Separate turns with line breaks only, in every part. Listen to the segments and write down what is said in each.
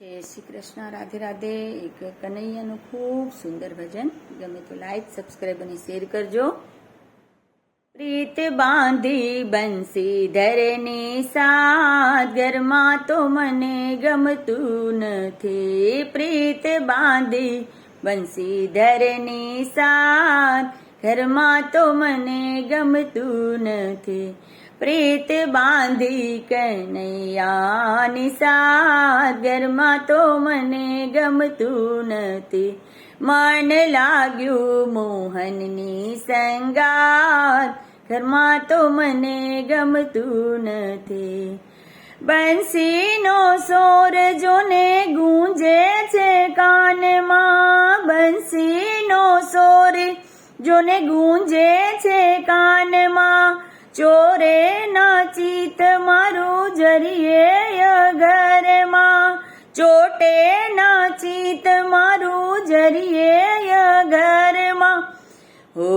જય શ્રી કૃષ્ણ, રાધે રાધે. એક કનૈયાનું ખૂબ સુંદર ભજન. ગમે તો લાઈક સબસ્ક્રાઈબ અને શેર કરજો. પ્રીત બાંધી બંસી ધરની સાથ. ઘરમાં તો મને ગમતું નથી. પ્રીત બાંધી બંસી ધરની સાથ. ઘરમાં તો મને ગમતું નથી. પ્રીત બાંધી કનૈયાની સાગરમાં તો મને ગમતું નથી. મન લાગ્યું મોહનની સંગાત ઘરમાં તો મને ગમતું નથી. બંસીનો સોર જોને ગુંજે છે કાનમાં. બંસીનો સોર જોને ગુંજે છે કાનમાં. ચોરે નાચીત મારું જરીએ ઘરમાં ચોટે નાચીત મારું જરીએ ઘરમાં હો,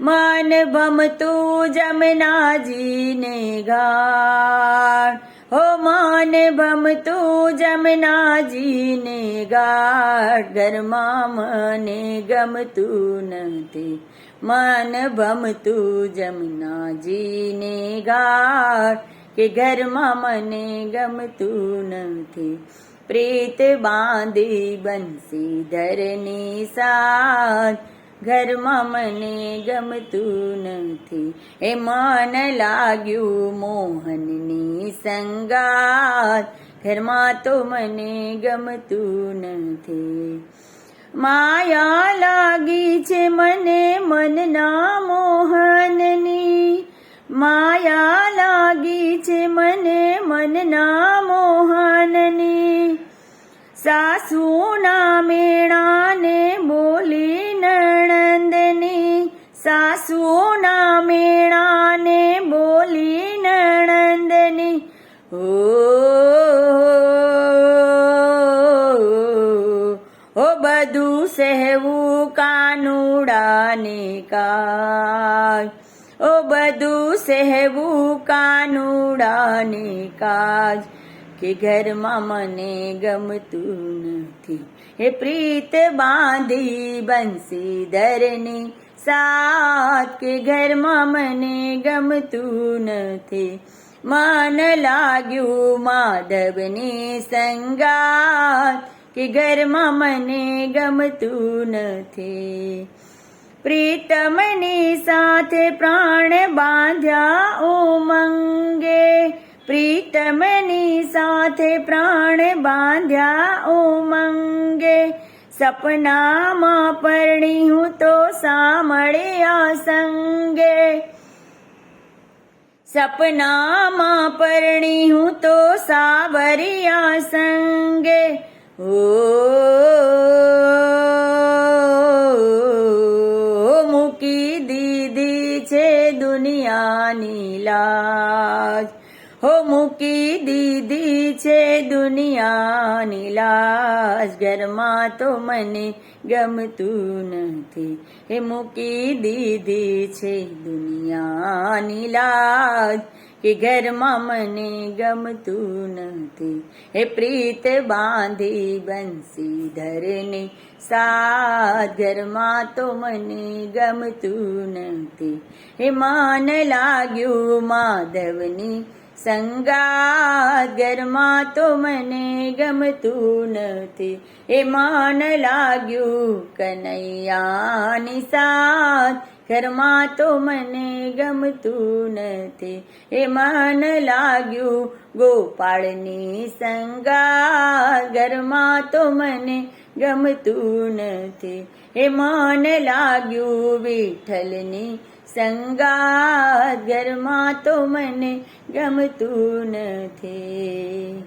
મન ભમતું જમનાજીને ગાળ. હો મન ભમતું જમનાજીને ગાઢ ઘરમાં મને ગમતું નથી. મન ભમતું જમનાજીને ગાઢ કે ઘરમાં મને ગમતું નથી. પ્રીત બાંધી બનસી ધરની સાથ ઘરમાં મને ગમતું નથી. એ મન લાગ્યું મોહનની સંગાત. ઘરમાં તો મને ગમતું નથી. માયા લાગી છે મને મનના મોહનની. માયા લાગી છે મને મનના મોહનની. સાસુના મેણાને સાસુના મેણાને બોલી નણંદની, ઓ બધું સહેવું કાનુડાને કાય. ઓ, બધું સહેવું કાનુડાને કાજ કે ઘરમાં મને ગમતું નથી. હે પ્રીત બાંધી બંસી ધરની સાથ કે ઘરમાં મને ગમતું નથી. મન લાગ્યું માધવની સંગાત કે ઘરમાં મને ગમતું નથી. પ્રીતમની સાથે પ્રાણ બાંધ્યા ઉમંગે. પ્રીતમની સાથે પ્રાણ બાંધ્યા ઉમંગે. સપનામાં પરણી હું તો સાંભળ્યા સપનામાં પરણી હું તો સાવરિયા સંગે. ઓ મૂકી દીધી છે દુનિયાની લાજ. હો મૂકી દીધી છે દુનિયાની લાશ, ઘરમાં તો મને ગમતું નથી. હે મૂકી દીધી છે દુનિયાની લાશ, કે ઘરમાં મને ગમતું નથી. હે પ્રીત બાંધી બંસી ધરને સાત ઘરમાં તો મને ગમતું નથી. હે માન લાગ્યું માધવની સંગાત ઘરમાં તો મને ગમતું નથી. એ માન લાગ્યું કનૈયાની સાથ. ઘરમાં તો મને ગમતું નથી. એ મન લાગ્યું ગોપાળની સંગા ઘરમાં તો મને ગમતું નથી. એ મન લાગ્યું વિઠ્ઠલની સંગા ઘરમાં તો મને ગમતું નથી.